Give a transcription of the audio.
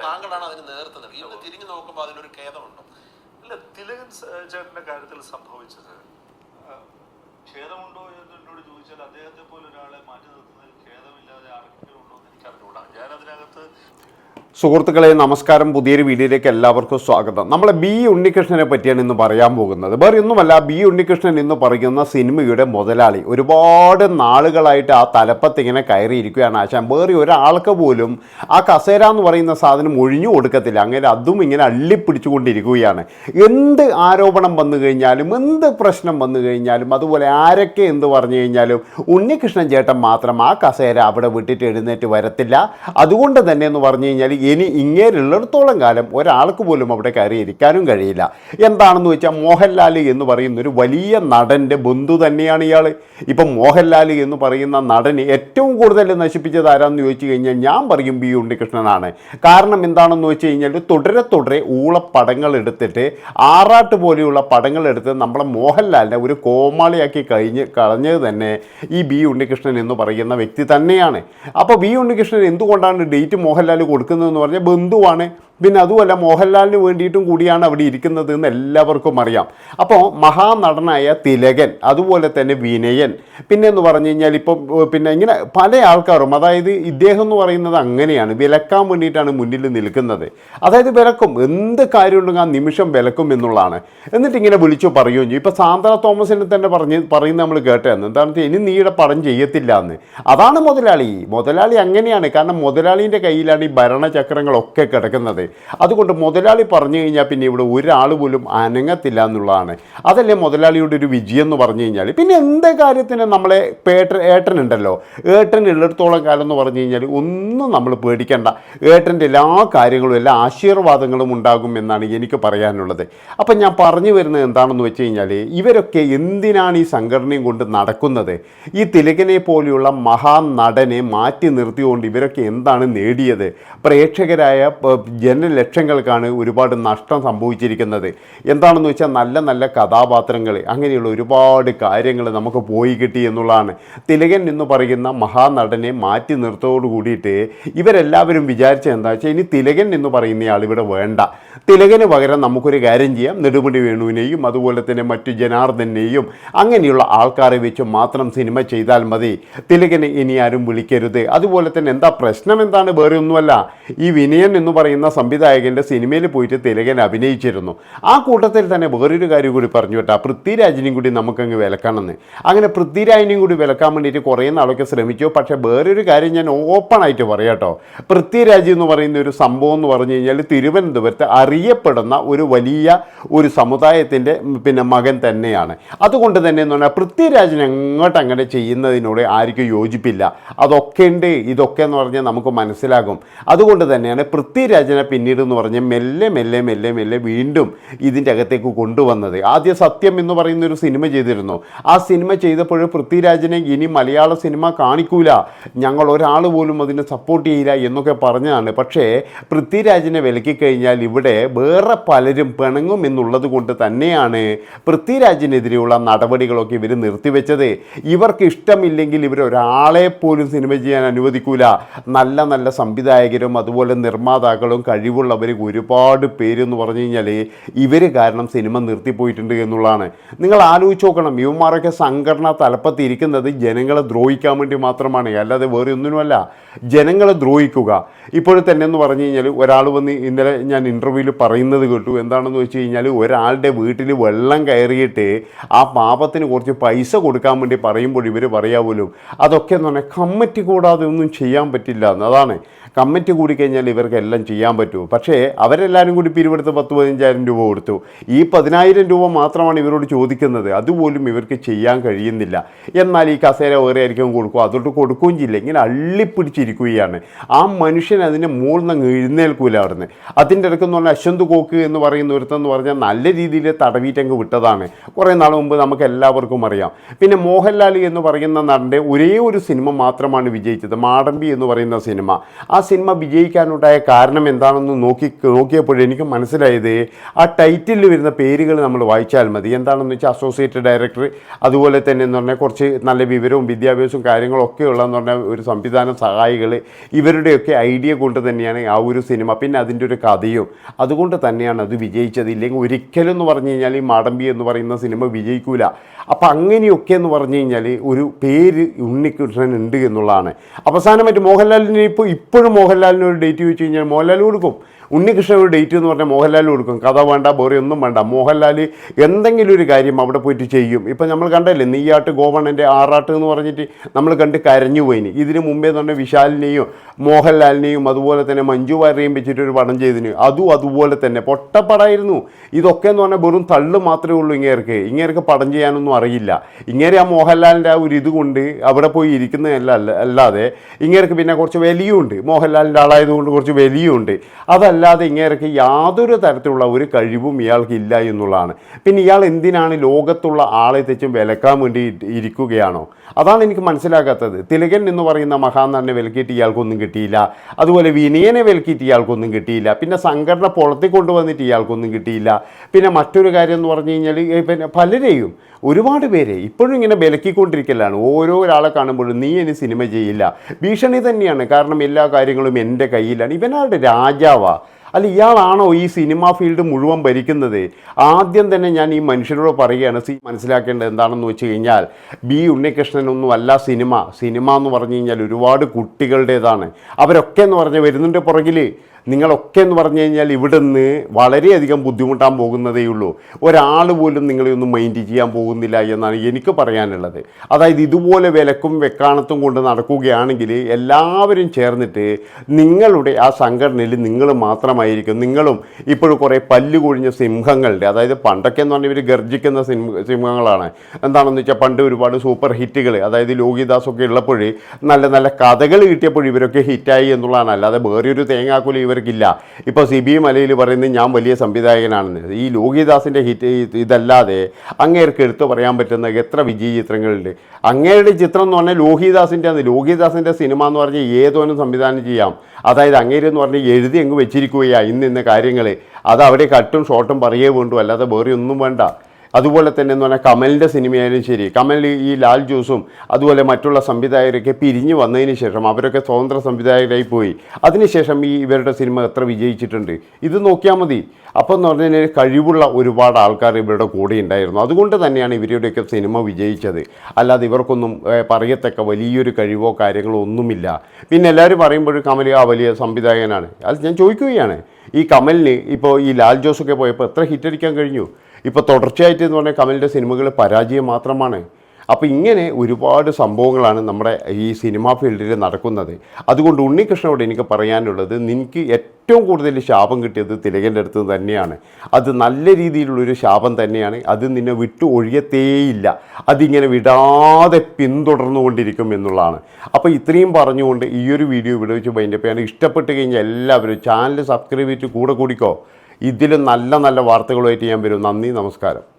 താങ്കളാണ് അതിന് നേതൃത്വം നൽകി തിരിഞ്ഞു നോക്കുമ്പോൾ അതിനൊരു ഖേദമുണ്ടോ? അല്ല തിലകൻ ചേട്ടന്റെ കാര്യത്തിൽ സംഭവിച്ചത് ഖേദമുണ്ടോ എന്ന് എന്നോട് ചോദിച്ചാൽ അദ്ദേഹത്തെ പോലെ ഒരാളെ മാറ്റി നിർത്തുന്നതിൽ ഖേദമില്ലാതെ ആർക്കെങ്കിലും ഉണ്ടോ എന്ന് എനിക്ക് അറിഞ്ഞുകൂടാ ഞാൻ അതിനകത്ത് സുഹൃത്തുക്കളെ നമസ്കാരം. പുതിയൊരു വീഡിയോയിലേക്ക് എല്ലാവർക്കും സ്വാഗതം. നമ്മളെ ബി ഉണ്ണികൃഷ്ണനെ പറ്റിയാണ് ഇന്ന് പറയാൻ പോകുന്നത്. വേറെ ഒന്നുമല്ല ബി ഉണ്ണികൃഷ്ണൻ ഇന്ന് പറയുന്ന സിനിമയുടെ മുതലാളി. ഒരുപാട് നാളുകളായിട്ട് ആ തലപ്പത്ത് ഇങ്ങനെ കയറിയിരിക്കുകയാണ് ആശാൻ. വേറെ ഒരാൾക്ക് പോലും ആ കസേര എന്ന് പറയുന്ന സാധനം ഒഴിഞ്ഞു കൊടുക്കത്തില്ല. അങ്ങനെ അതും ഇങ്ങനെ അള്ളിപ്പിടിച്ചുകൊണ്ടിരിക്കുകയാണ്. എന്ത് ആരോപണം വന്നു കഴിഞ്ഞാലും എന്ത് പ്രശ്നം വന്നു കഴിഞ്ഞാലും അതുപോലെ ആരൊക്കെ എന്ത് പറഞ്ഞു കഴിഞ്ഞാലും ഉണ്ണികൃഷ്ണൻ ചേട്ടൻ മാത്രം ആ കസേര അവിടെ വിട്ടിട്ട് എഴുന്നേറ്റ് വരത്തില്ല. അതുകൊണ്ട് തന്നെ എന്ന് പറഞ്ഞു കഴിഞ്ഞാൽ ഇനി ഇങ്ങേരുള്ളിടത്തോളം കാലം ഒരാൾക്ക് പോലും അവിടെ കയറിയിരിക്കാനും കഴിയില്ല. എന്താണെന്ന് വെച്ചാൽ മോഹൻലാൽ എന്ന് പറയുന്ന ഒരു വലിയ നടന്റെ ബന്ധു തന്നെയാണ് ഇയാൾ ഇപ്പം മോഹൻലാൽ എന്ന് പറയുന്ന നടന് ഏറ്റവും കൂടുതൽ നശിപ്പിച്ചത് ആരാന്ന് ചോദിച്ചു കഴിഞ്ഞാൽ ഞാൻ പറയും ബി ഉണ്ണികൃഷ്ണനാണ്. കാരണം എന്താണെന്ന് വെച്ച് കഴിഞ്ഞാൽ തുടരെ തുടരെ ഊളപ്പടങ്ങൾ എടുത്തിട്ട് ആറാട്ട് പോലെയുള്ള പടങ്ങൾ എടുത്ത് നമ്മളെ മോഹൻലാലിനെ ഒരു കോമാളിയാക്കി കഴിഞ്ഞ് കളഞ്ഞത് തന്നെ ഈ ബി ഉണ്ണികൃഷ്ണൻ എന്ന് പറയുന്ന വ്യക്തി തന്നെയാണ്. അപ്പോൾ ബി ഉണ്ണികൃഷ്ണൻ എന്തുകൊണ്ടാണ് ഡേറ്റ് മോഹൻലാൽ കൊടുക്കുന്നതെന്ന് പറഞ്ഞാൽ ബന്ധുവാണ് പിന്നെ അതുമല്ല മോഹൻലാലിന് വേണ്ടിയിട്ടും കൂടിയാണ് അവിടെ ഇരിക്കുന്നത് എന്ന് എല്ലാവർക്കും അറിയാം. അപ്പോൾ മഹാനടനായ തിലകൻ അതുപോലെ തന്നെ വിനയൻ പിന്നെ എന്ന് പറഞ്ഞു കഴിഞ്ഞാൽ ഇപ്പം പിന്നെ ഇങ്ങനെ പല ആൾക്കാരും അതായത് ഇദ്ദേഹം എന്ന് പറയുന്നത് അങ്ങനെയാണ് വിലക്കാൻ വേണ്ടിയിട്ടാണ് മുന്നിൽ നിൽക്കുന്നത്. അതായത് വിലക്കും എന്ത് കാര്യമുണ്ടെങ്കിൽ ആ നിമിഷം വിലക്കും എന്നുള്ളതാണ്. എന്നിട്ട് ഇങ്ങനെ വിളിച്ചു പറയുകയും ചെയ്യും. ഇപ്പം സാന്ദ്ര തോമസിനെ തന്നെ പറഞ്ഞ് പറയുന്നത് നമ്മൾ കേട്ടതെന്ന് എന്താണെന്ന് വെച്ചാൽ ഇനി നീയുടെ പടം ചെയ്യത്തില്ല എന്ന്. അതാണ് മുതലാളി. മുതലാളി അങ്ങനെയാണ്. കാരണം മുതലാളിന്റെ കയ്യിലാണ് ഈ ഭരണചക്രങ്ങളൊക്കെ കിടക്കുന്നത്. അതുകൊണ്ട് മുതലാളി പറഞ്ഞു കഴിഞ്ഞാൽ പിന്നെ ഇവിടെ ഒരാൾ പോലും അനങ്ങത്തില്ല എന്നുള്ളതാണ്. അതല്ലേ മുതലാളിയുടെ ഒരു വിജയം എന്ന് പറഞ്ഞു കഴിഞ്ഞാൽ. പിന്നെ എന്ത് കാര്യത്തിന് നമ്മളെ പേട്ട ഏട്ടനുണ്ടല്ലോ? ഏട്ടൻ ഉള്ളിടത്തോളം കാലം എന്ന് പറഞ്ഞു കഴിഞ്ഞാൽ ഒന്നും നമ്മൾ പേടിക്കേണ്ട. ഏട്ടന്റെ എല്ലാ കാര്യങ്ങളും എല്ലാ ആശീർവാദങ്ങളും ഉണ്ടാകും എന്നാണ് എനിക്ക് പറയാനുള്ളത്. അപ്പം ഞാൻ പറഞ്ഞു വരുന്നത് എന്താണെന്ന് വെച്ച് കഴിഞ്ഞാൽ ഇവരൊക്കെ എന്തിനാണ് ഈ സംഘടനയും കൊണ്ട് നടക്കുന്നത്? ഈ തിലകനെ പോലെയുള്ള മഹാനടനെ മാറ്റി നിർത്തിക്കൊണ്ട് ഇവരൊക്കെ എന്താണ് നേടിയത്? പ്രേക്ഷകരായ പ- ലക്ഷ്യങ്ങൾക്കാണ് ഒരുപാട് നഷ്ടം സംഭവിച്ചിരിക്കുന്നത്. എന്താണെന്ന് വെച്ചാൽ നല്ല നല്ല കഥാപാത്രങ്ങൾ അങ്ങനെയുള്ള ഒരുപാട് കാര്യങ്ങൾ നമുക്ക് പോയി കിട്ടി എന്നുള്ളതാണ്. തിലകൻ എന്ന് പറയുന്ന മഹാനടനെ മാറ്റി നിർത്തോടു കൂടിയിട്ട് ഇവരെല്ലാവരും വിചാരിച്ച എന്താ വെച്ചാൽ ഇനി തിലകൻ എന്ന് പറയുന്ന ഇവിടെ വേണ്ട. തിലകന് പകരം നമുക്കൊരു കാര്യം ചെയ്യാം. നെടുമുടി വേണുവിനെയും അതുപോലെ തന്നെ മറ്റു ജനാർദ്ദനെയും അങ്ങനെയുള്ള ആൾക്കാരെ വെച്ച് മാത്രം സിനിമ ചെയ്താൽ മതി. തിലകനെ ഇനി ആരും വിളിക്കരുത്. അതുപോലെ തന്നെ എന്താ പ്രശ്നം? എന്താണ്? വേറെ ഒന്നുമല്ല. ഈ വിനയൻ എന്ന് പറയുന്ന സംവിധായകന്റെ സിനിമയിൽ പോയിട്ട് തിലകൻ അഭിനയിച്ചിരുന്നു. ആ കൂട്ടത്തിൽ തന്നെ വേറൊരു കാര്യം കൂടി പറഞ്ഞു കേട്ടാ. പൃഥ്വിരാജിനെയും കൂടി നമുക്കങ്ങ് വിലക്കണമെന്ന് അങ്ങനെ പൃഥ്വിരാജിനെയും കൂടി വിലക്കാൻ വേണ്ടിയിട്ട് കുറേ നാളൊക്കെ ശ്രമിച്ചു. പക്ഷേ വേറൊരു കാര്യം ഞാൻ ഓപ്പൺ ആയിട്ട് പറയാം കേട്ടോ. പൃഥ്വിരാജ് എന്ന് പറയുന്ന ഒരു സംഭവം എന്ന് പറഞ്ഞു കഴിഞ്ഞാൽ തിരുവനന്തപുരത്ത് അറിയപ്പെടുന്ന ഒരു വലിയ ഒരു സമുദായത്തിന്റെ പിന്നെ മകൻ തന്നെയാണ്. അതുകൊണ്ട് തന്നെ എന്ന് പറഞ്ഞാൽ പൃഥ്വിരാജിനെ അങ്ങോട്ട് അങ്ങനെ ചെയ്യുന്നതിനോട് ആർക്കും യോജിപ്പില്ല. അതൊക്കെ ഉണ്ട് ഇതൊക്കെ എന്ന് പറഞ്ഞാൽ നമുക്ക് മനസ്സിലാകും. അതുകൊണ്ട് തന്നെയാണ് പൃഥ്വിരാജിനെ പിന്നീട് എന്ന് പറഞ്ഞാൽ മെല്ലെ മെല്ലെ മെല്ലെ മെല്ലെ വീണ്ടും ഇതിന്റെ അകത്തേക്ക് കൊണ്ടുവന്നത്. ആദ്യ സത്യം എന്ന് പറയുന്ന ഒരു സിനിമ ചെയ്തിരുന്നു. ആ സിനിമ ചെയ്തപ്പോൾ പൃഥ്വിരാജിനെ ഇനി മലയാള സിനിമ കാണിക്കൂല. ഞങ്ങൾ ഒരാൾ പോലും അതിനെ സപ്പോർട്ട് ചെയ്യില്ല എന്നൊക്കെ പറഞ്ഞതാണ്. പക്ഷേ പൃഥ്വിരാജിനെ വിലക്കി കഴിഞ്ഞാൽ ഇവിടെ വേറെ പലരും പിണങ്ങും എന്നുള്ളത് കൊണ്ട് തന്നെയാണ് പൃഥ്വിരാജിനെതിരെയുള്ള നടപടികളൊക്കെ ഇവർ നിർത്തിവെച്ചത്. ഇവർക്ക് ഇഷ്ടമില്ലെങ്കിൽ ഇവർ ഒരാളെ പോലും സിനിമ ചെയ്യാൻ അനുവദിക്കൂല. നല്ല നല്ല സംവിധായകരും അതുപോലെ നിർമ്മാതാക്കളും കഴിവുള്ളവർ ഒരുപാട് പേരെന്ന് പറഞ്ഞു കഴിഞ്ഞാൽ ഇവർ കാരണം സിനിമ നിർത്തിപ്പോയിട്ടുണ്ട് എന്നുള്ളതാണ്. നിങ്ങൾ ആലോചിച്ച് നോക്കണം യുവമാരൊക്കെ സംഘടന തലപ്പത്തിരിക്കുന്നത് ജനങ്ങളെ ദ്രോഹിക്കാൻ വേണ്ടി മാത്രമാണ് അല്ലാതെ വേറെ ഒന്നിനുമല്ല. ജനങ്ങളെ ദ്രോഹിക്കുക. ഇപ്പോഴത്തന്നെ എന്ന് പറഞ്ഞു കഴിഞ്ഞാൽ ഒരാൾ വന്ന് ഇന്നലെ ഞാൻ ഇന്റർവ്യൂവിൽ പറയുന്നത് കേട്ടു. എന്താണെന്ന് വെച്ച് കഴിഞ്ഞാൽ ഒരാളുടെ വീട്ടിൽ വെള്ളം കയറിയിട്ട് ആ പാപത്തിന് കുറച്ച് പൈസ കൊടുക്കാൻ വേണ്ടി പറയുമ്പോൾ ഇവർ പറയാ പോലും അതൊക്കെ എന്ന് പറഞ്ഞാൽ കമ്മിറ്റി കൂടാതെ ഒന്നും ചെയ്യാൻ പറ്റില്ല എന്ന്. അതാണ്. കമ്മിറ്റി കൂടി കഴിഞ്ഞാൽ ഇവർക്ക് എല്ലാം ചെയ്യാൻ പറ്റുമോ? പക്ഷേ അവരെല്ലാവരും കൂടി പിരിവെടുത്ത് പത്ത് പതിനഞ്ചായിരം രൂപ കൊടുത്തു. ഈ പതിനായിരം രൂപ മാത്രമാണ് ഇവരോട് ചോദിക്കുന്നത്. അതുപോലും ഇവർക്ക് ചെയ്യാൻ കഴിയുന്നില്ല. എന്നാൽ ഈ കസേര വേറെ ആയിരിക്കും കൊടുക്കും. അതോട്ട് കൊടുക്കുകയും ചെയ്യില്ല. ഇങ്ങനെ അള്ളിപ്പിടിച്ചിരിക്കുകയാണ്. ആ മനുഷ്യൻ അതിന് നിന്ന് എഴുന്നേൽക്കൂല അവിടുന്ന്. അതിന്റെ ഇടയ്ക്കെന്ന് പറഞ്ഞാൽ അശ്വന്ത് കോക്ക് എന്ന് പറയുന്ന ഒരുത്തെന്ന് പറഞ്ഞാൽ നല്ല രീതിയിൽ തടവീറ്റങ്ങ് വിട്ടതാണ്. കുറേ നാൾ മുമ്പ് നമുക്ക് എല്ലാവർക്കും അറിയാം. പിന്നെ മോഹൻലാൽ എന്ന് പറയുന്ന നടന്റെ ഒരേ ഒരു സിനിമ മാത്രമാണ് വിജയിച്ചത്. മാടമ്പി എന്ന് പറയുന്ന സിനിമ. ആ സിനിമ വിജയിക്കാനുണ്ടായ കാരണം എന്താണെന്ന് നോക്കി നോക്കിയപ്പോൾ എനിക്ക് മനസ്സിലായത് ആ ടൈറ്റിലിൽ വരുന്ന പേരുകൾ നമ്മൾ വായിച്ചാൽ മതി. എന്താണെന്ന് വെച്ചാൽ അസോസിയേറ്റ് ഡയറക്ടർ അതുപോലെ തന്നെ എന്ന് പറഞ്ഞാൽ കുറച്ച് നല്ല വിവരവും വിദ്യാഭ്യാസവും കാര്യങ്ങളൊക്കെ ഉള്ളതെന്ന് പറഞ്ഞാൽ ഒരു സംവിധാനം സഹായികൾ ഇവരുടെയൊക്കെ ഐഡിയ കൊണ്ട് തന്നെയാണ് ആ ഒരു സിനിമ. പിന്നെ അതിന്റെ ഒരു കഥയും. അതുകൊണ്ട് തന്നെയാണ് അത് വിജയിച്ചത്. ഇല്ലെങ്കിൽ ഒരിക്കലും എന്ന് പറഞ്ഞു കഴിഞ്ഞാൽ ഈ മാടമ്പി എന്ന് പറയുന്ന സിനിമ വിജയിക്കൂല. അപ്പം അങ്ങനെയൊക്കെ എന്ന് പറഞ്ഞു കഴിഞ്ഞാൽ ഒരു പേര് ഉണ്ണികൃഷ്ണൻ ഉണ്ട് എന്നുള്ളതാണ്. അവസാനമായിട്ട് മോഹൻലാലിനെ ഇപ്പോൾ ഇപ്പോഴും മോഹൻലാലിന് ഒരു ഡേറ്റ് ചോദിച്ചു കഴിഞ്ഞാൽ മോഹൻലാൽ കൊടുക്കും. ഉണ്ണികൃഷ്ണൻ ഒരു ഡേറ്റ് എന്ന് പറഞ്ഞാൽ മോഹൻലാൽ കൊടുക്കും. കഥ വേണ്ട വേറെ ഒന്നും വേണ്ട. മോഹൻലാൽ എന്തെങ്കിലും ഒരു കാര്യം അവിടെ പോയിട്ട് ചെയ്യും. ഇപ്പം നമ്മൾ കണ്ടല്ലേ നെയ്യാട്ട് ഗോവണ്ണന്റെ ആറാട്ട് എന്ന് പറഞ്ഞിട്ട് നമ്മൾ കണ്ട് കരഞ്ഞു പോയിന് ഇതിന് മുമ്പേ തന്നെ വിശാലിനെയും മോഹൻലാലിനെയും അതുപോലെ തന്നെ മഞ്ജു വാര്യയും വെച്ചിട്ട് ഒരു പടം ചെയ്തിന്. അതും അതുപോലെ തന്നെ. പൊട്ടപ്പടായിരുന്നു. ഇതൊക്കെ എന്ന് പറഞ്ഞാൽ വെറും തള്ളു മാത്രമേ ഉള്ളൂ ഇങ്ങേർക്ക്. ഇങ്ങേർക്ക് പടം ചെയ്യാനൊന്നും അറിയില്ല. ഇങ്ങേരെ ആ മോഹൻലാലിന്റെ ആ ഒരു ഇത് കൊണ്ട് അവിടെ പോയി ഇരിക്കുന്നതല്ല അല്ലാതെ ഇങ്ങേർക്ക് പിന്നെ കുറച്ച് വലിയുണ്ട്. മോഹൻലാലിന്റെ ആളായതുകൊണ്ട് കുറച്ച് വലിയുണ്ട്. അതല്ലാതെ ഇങ്ങേർക്ക് യാതൊരു തരത്തിലുള്ള ഒരു കഴിവും ഇയാൾക്ക് ഇല്ല എന്നുള്ളതാണ്. പിന്നെ ഇയാൾ എന്തിനാണ് ലോകത്തുള്ള ആളെ തെച്ചും വിലക്കാൻ വേണ്ടി ഇരിക്കുകയാണോ? അതാണ് എനിക്ക് മനസ്സിലാകാത്തത്. തിലകൻ എന്ന് പറയുന്ന മഹാനടനെ വിലക്കിയിട്ട് ഇയാൾക്കൊന്നും കിട്ടിയില്ല. അതുപോലെ വിനയനെ വിലക്കിയിട്ട് ഇയാൾക്കൊന്നും കിട്ടിയില്ല. പിന്നെ സംഘടന പുറത്തി കൊണ്ടുവന്നിട്ട് ഇയാൾക്കൊന്നും കിട്ടിയില്ല. പിന്നെ മറ്റൊരു കാര്യം എന്ന് പറഞ്ഞു കഴിഞ്ഞാൽ പിന്നെ പലരെയും ഒരുപാട് പേരെ ഇപ്പോഴും ഇങ്ങനെ വിലക്കിക്കൊണ്ടിരിക്കലാണ്. ഓരോ ഒരാളെ കാണുമ്പോഴും നീ ഇനി സിനിമ ചെയ്യില്ല. ഭീഷണി തന്നെയാണ്. കാരണം എല്ലാ കാര്യങ്ങളും എന്റെ കയ്യിലാണ്. ഇവനാളുടെ രാജാവാ. അല്ല ഇയാളാണോ ഈ സിനിമ ഫീൽഡ് മുഴുവൻ ഭരിക്കുന്നത്? ആദ്യം തന്നെ ഞാൻ ഈ മനുഷ്യരോട് പറയുകയാണ് സി മനസ്സിലാക്കേണ്ടത് എന്താണെന്ന് വെച്ച് കഴിഞ്ഞാൽ ബി ഉണ്ണികൃഷ്ണനൊന്നും അല്ല സിനിമ. സിനിമ എന്ന് പറഞ്ഞു കഴിഞ്ഞാൽ ഒരുപാട് കുട്ടികളുടേതാണ്. അവരൊക്കെ എന്ന് പറഞ്ഞാൽ വരുന്നുണ്ട് പുറകിൽ നിങ്ങളൊക്കെ എന്ന് പറഞ്ഞു കഴിഞ്ഞാൽ ഇവിടുന്ന് വളരെയധികം ബുദ്ധിമുട്ടാൻ പോകുന്നതേ ഉള്ളൂ. ഒരാൾ പോലും നിങ്ങളെ ഒന്നും മൈൻഡ് ചെയ്യാൻ പോകുന്നില്ല എന്നാണ് എനിക്ക് പറയാനുള്ളത്. അതായത് ഇതുപോലെ വിലക്കും വെക്കാണത്തും കൊണ്ട് നടക്കുകയാണെങ്കിൽ എല്ലാവരും ചേർന്നിട്ട് നിങ്ങളുടെ ആ സംഘടനയിൽ നിങ്ങൾ മാത്രമായിരിക്കും. നിങ്ങളും ഇപ്പോഴും കുറേ പല്ല് കൊഴിഞ്ഞ സിംഹങ്ങളുടെ അതായത് പണ്ടൊക്കെ എന്ന് പറഞ്ഞാൽ ഇവർ ഗർജിക്കുന്ന സിംഹ സിംഹങ്ങളാണ്. എന്താണെന്ന് വെച്ചാൽ പണ്ട് ഒരുപാട് സൂപ്പർ ഹിറ്റുകൾ അതായത് ലോകിദാസൊക്കെ ഉള്ളപ്പോൾ നല്ല നല്ല കഥകൾ കിട്ടിയപ്പോൾ ഇവരൊക്കെ ഹിറ്റായി എന്നുള്ളതാണ്. അല്ലാതെ വേറെ വേറൊരു തേങ്ങാക്കുല ഇവർക്കില്ല. ഇപ്പോൾ സി ബി മലയിൽ പറയുന്നത് ഞാൻ വലിയ സംവിധായകനാണെന്ന്. ഈ ലോകിദാസിന്റെ ഹിറ്റ് ഇതല്ലാതെ അങ്ങേർക്ക് എടുത്തു പറയാൻ പറ്റുന്ന എത്ര വിജയ ചിത്രങ്ങളുണ്ട്. അങ്ങേരുടെ ചിത്രം എന്ന് പറഞ്ഞാൽ ലോഹിദാസിന്റെ ആണ് ലോഹിദാസിന്റെ സിനിമ എന്ന് പറഞ്ഞാൽ ഏതോനും സംവിധാനം ചെയ്യാം. അതായത് അങ്ങേരെന്ന് പറഞ്ഞാൽ എഴുതി അങ്ങ് വെച്ചിരിക്കുകയാണ് ഇന്ന് ഇന്ന കാര്യങ്ങൾ അത് അവിടെ കട്ടും ഷോട്ടും പറയേ വേണ്ടു. അല്ലാതെ വേറെ ഒന്നും വേണ്ട. അതുപോലെ തന്നെ എന്ന് പറഞ്ഞാൽ കമലിന്റെ സിനിമയായാലും ശരി. കമൽ ഈ ലാൽ ജോസും അതുപോലെ മറ്റുള്ള സംവിധായകരൊക്കെ പിരിഞ്ഞു വന്നതിന് ശേഷം അവരൊക്കെ സ്വതന്ത്ര സംവിധായകരായി പോയി. അതിനുശേഷം ഈ ഇവരുടെ സിനിമ എത്ര വിജയിച്ചിട്ടുണ്ട്? ഇത് നോക്കിയാൽ മതി. അപ്പോൾ എന്ന് പറഞ്ഞാൽ കഴിവുള്ള ഒരുപാട് ആൾക്കാർ ഇവരുടെ കൂടെ ഉണ്ടായിരുന്നു. അതുകൊണ്ട് തന്നെയാണ് ഇവരുടെയൊക്കെ സിനിമ വിജയിച്ചത്. അല്ലാതെ ഇവർക്കൊന്നും പറയത്തക്ക വലിയൊരു കഴിവോ കാര്യങ്ങളോ ഒന്നുമില്ല. പിന്നെ എല്ലാവരും പറയുമ്പോഴും കമൽ ആ വലിയ സംവിധായകനാണ്. അത് ഞാൻ ചോദിക്കുകയാണ്. ഈ കമലിന് ഇപ്പോൾ ഈ ലാൽ ജോസൊക്കെ പോയപ്പോൾ എത്ര ഹിറ്റടിക്കാൻ കഴിഞ്ഞു? ഇപ്പോൾ തുടർച്ചയായിട്ട് എന്ന് പറഞ്ഞാൽ കമലിന്റെ സിനിമകൾ പരാജയം മാത്രമാണ്. അപ്പോൾ ഇങ്ങനെ ഒരുപാട് സംഭവങ്ങളാണ് നമ്മുടെ ഈ സിനിമാ ഫീൽഡിൽ നടക്കുന്നത്. അതുകൊണ്ട് ഉണ്ണികൃഷ്ണനോട് എനിക്ക് പറയാനുള്ളത് നിനക്ക് ഏറ്റവും കൂടുതൽ ശാപം കിട്ടിയത് തിലകന്റെ അടുത്ത് തന്നെയാണ്. അത് നല്ല രീതിയിലുള്ളൊരു ശാപം തന്നെയാണ്. അത് നിന്നെ വിട്ടു ഒഴിയത്തേയില്ല. അതിങ്ങനെ വിടാതെ പിന്തുടർന്നുകൊണ്ടിരിക്കും എന്നുള്ളതാണ്. അപ്പോൾ ഇത്രയും പറഞ്ഞുകൊണ്ട് ഈ ഒരു വീഡിയോ ഇവിടെ വെച്ച് ബൈൻഡപ്പ് ചെയ്യാൻ ഇഷ്ടപ്പെട്ട് കഴിഞ്ഞാൽ എല്ലാവരും ചാനൽ സബ്സ്ക്രൈബ് ചെയ്തിട്ട് കൂടെ കൂടിക്കോ. ഇതിലും നല്ല നല്ല വാർത്തകളുമായിട്ട് ഞാൻ വരും. നന്ദി നമസ്കാരം.